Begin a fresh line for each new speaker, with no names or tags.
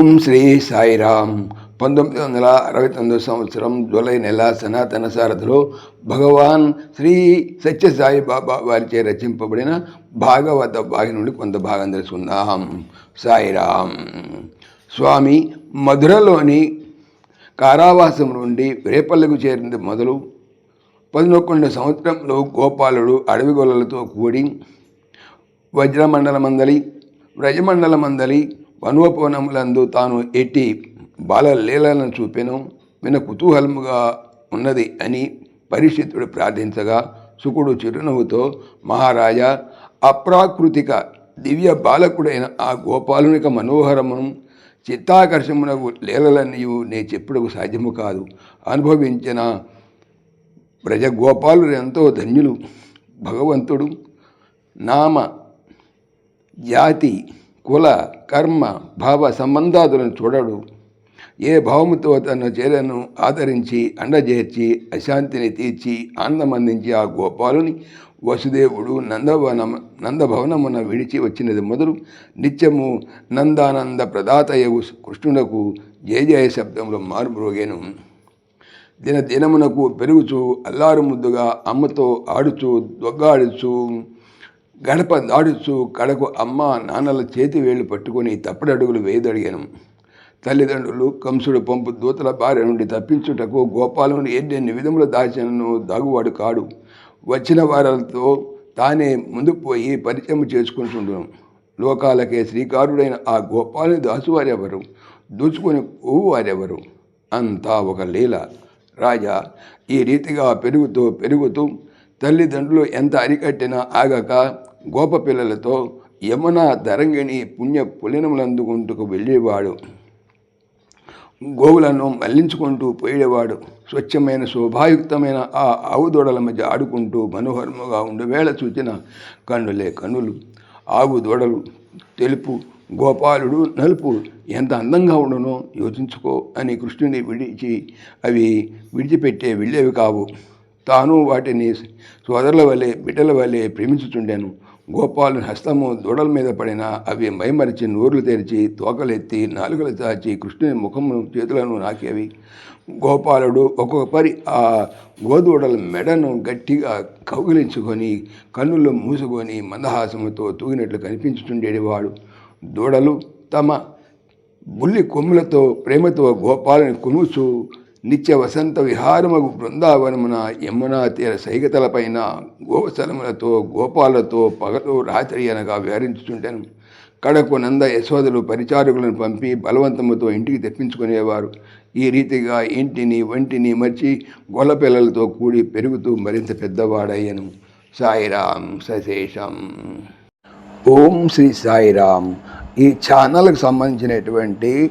ఓం శ్రీ సాయిరామ్. పంతొమ్మిది వందల అరవై తొమ్మిదో సంవత్సరం జూలై నెల సనాతన సారథిలో భగవాన్ శ్రీ సత్యసాయి బాబా వారిచే రచింపబడిన భాగవత భాగి నుండి కొంత భాగం తెలుసుకుందాం. సాయిరామ్. స్వామి మధురలోని కారావాసం నుండి రేపల్లకు చేరింది మొదలు పదినొక్కొండ సంవత్సరంలో గోపాలుడు అడవి గొల్లలతో కూడి వజ్రమండల మందలి వ్రజమండల మందలి వనువపవనములందు తాను ఎట్టి బాలలీలను చూపెను విన కుతూహలముగా ఉన్నది అని పరిషిత్తుడు ప్రార్థించగా సుకుడు చిరునవ్వుతో మహారాజా అప్రాకృతిక దివ్య బాలకుడైన ఆ గోపాలునిక మనోహరమును చిత్తాకర్షమునకు లీలలన్నీయు నే చెప్పుడకు సాధ్యము కాదు. అనుభవించిన ప్రజగోపాలు ఎంతో ధన్యులు భగవంతుడు నామ జాతి కుల కర్మ భావ సంబంధాదులను చూడడు. ఏ భావముతో తన చేరను ఆదరించి అండజేర్చి అశాంతిని తీర్చి ఆనందం అందించి ఆ గోపాలుని వసుదేవుడు నందవనం నందభవనమున విడిచి వచ్చినది మొదలు నిత్యము నందానంద ప్రదాతయవు కృష్ణునకు జయ జయ శబ్దంలో మారుమ్రోగేను. దిన దినమునకు పెరుగుచు అల్లారు ముద్దుగా అమ్మతో ఆడుచు దొగ్గాడుచు గడప దాడుచు కడకు అమ్మ నాన్నల చేతి వేళ్ళు పట్టుకొని తప్పడడుగులు వేయదడిగాను. తల్లిదండ్రులు కంసుడు పంపు దూతల భార్య నుండి తప్పించుటకు గోపాలను ఎన్నెన్ని విధముల దాచనను దాగువాడు కాడు. వచ్చిన వారలతో తానే ముందుకు పోయి పరిచయం చేసుకుంటుండను. లోకాలకే శ్రీకారుడైన ఆ గోపాలుని దాసువారెవరు? దూచుకొని పోవు వారెవరు అంతా ఒక లీల. రాజా ఈ రీతిగా పెరుగుతూ పెరుగుతూ తల్లిదండ్రులు ఎంత అరికట్టినా ఆగక గోప పిల్లలతో యమున ధరంగిణి పుణ్య పులినములందుకుంటూ వెళ్ళేవాడు. గోవులను మళ్ళించుకుంటూ పోయేవాడు. స్వచ్ఛమైన శోభాయుక్తమైన ఆ ఆవుదూడల మధ్య ఆడుకుంటూ మనోహరముగా ఉండవేళ చూచిన కన్నులే కన్నులు ఆవు దూడలు తెలుపు గోపాలుడు నలుపు ఎంత అందంగా ఉండనో యోచించుకో అని కృష్ణుని విడిచి అవి విడిచిపెట్టే వెళ్ళేవి కావు. తాను వాటిని సోదరుల వలె బిడ్డల వలె ప్రేమించుచుండెను. గోపాలుని హస్తము దూడల మీద పడిన అవి మైమరిచి నోర్లు తెరిచి తోకలెత్తి నాలుకలు చాచి కృష్ణుని ముఖము చేతులను నాకేవి. గోపాలుడు ఒక్కొక్క పరి ఆ గోదూడల మెడను గట్టిగా కౌగిలించుకొని కన్నులు మూసుకొని మందహాసముతో తూగినట్లు కనిపించుచుండేవాడు. దూడలు తమ బుల్లి కొమ్ములతో ప్రేమతో గోపాలని కొనుచు నిత్య వసంత విహారమగు బృందావనమున యమునా తీర సైగతలపైన గోవసలములతో గోపాలతో పగలు రాత్రి అనగా విహరించుచుంటాను కడకు నంద యశోదలు పరిచారకులను పంపి బలవంతముతో ఇంటికి తెప్పించుకునేవారు. ఈ రీతిగా ఇంటిని వంటిని మర్చి గొల్లపిల్లలతో కూడి పెరుగుతూ మరింత పెద్దవాడయ్యను. సాయిరాం సశేషం. ఓం శ్రీ సాయిరాం ఈ ఛానల్కి సంబంధించినటువంటి